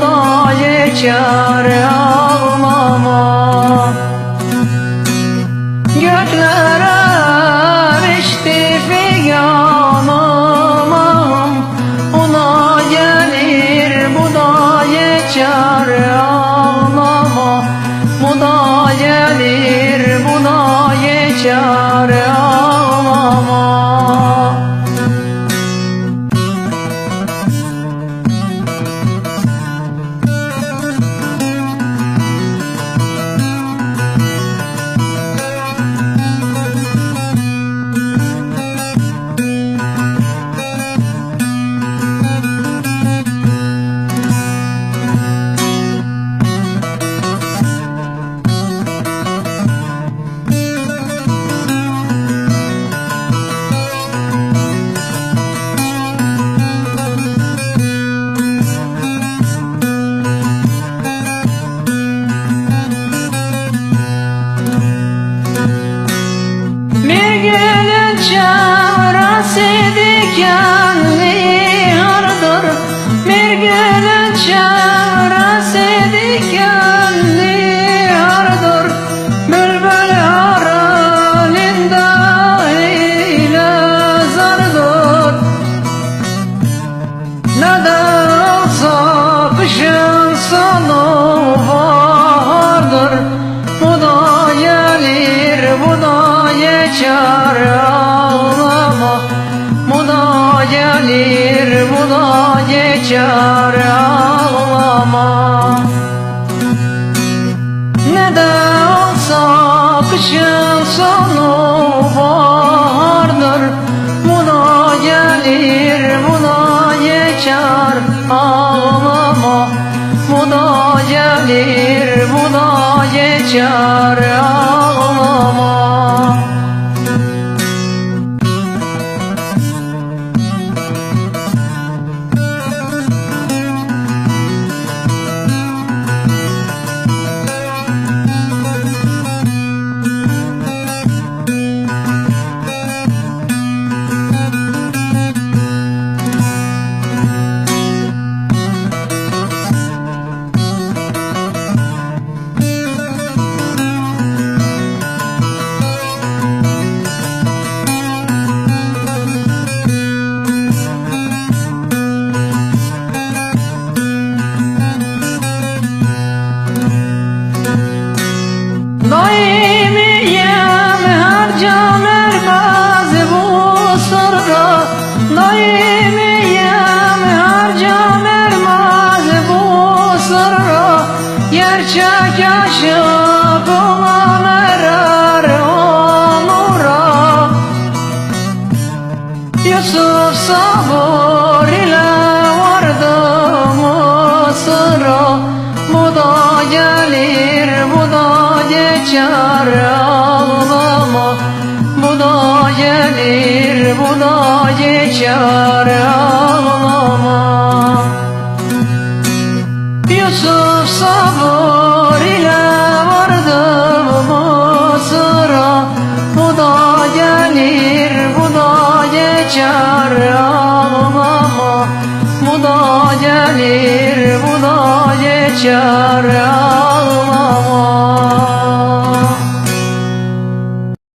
da geçer ağlama. Göklere erişti figanımım Bu da gelir bu da geçer ağlama. Bu da gelir bu da geçer ağlama dikenli hardır. Bir gelin çaresi dikenli hardır Bülbül haralinde ile zardır Ne de olsa kışın vardır Bu da gelir geçer ağlama. Ne de olsa kışın sonu vardır. Bu da gelir bu da geçer ağlama Bu da gelir bu da geçer ağlama olan erer onura. Yusuf sabır ile vardı Mısır'a Bu da gelir bu da geçer Yusuf sabır da gelir bu da geçer. ağlama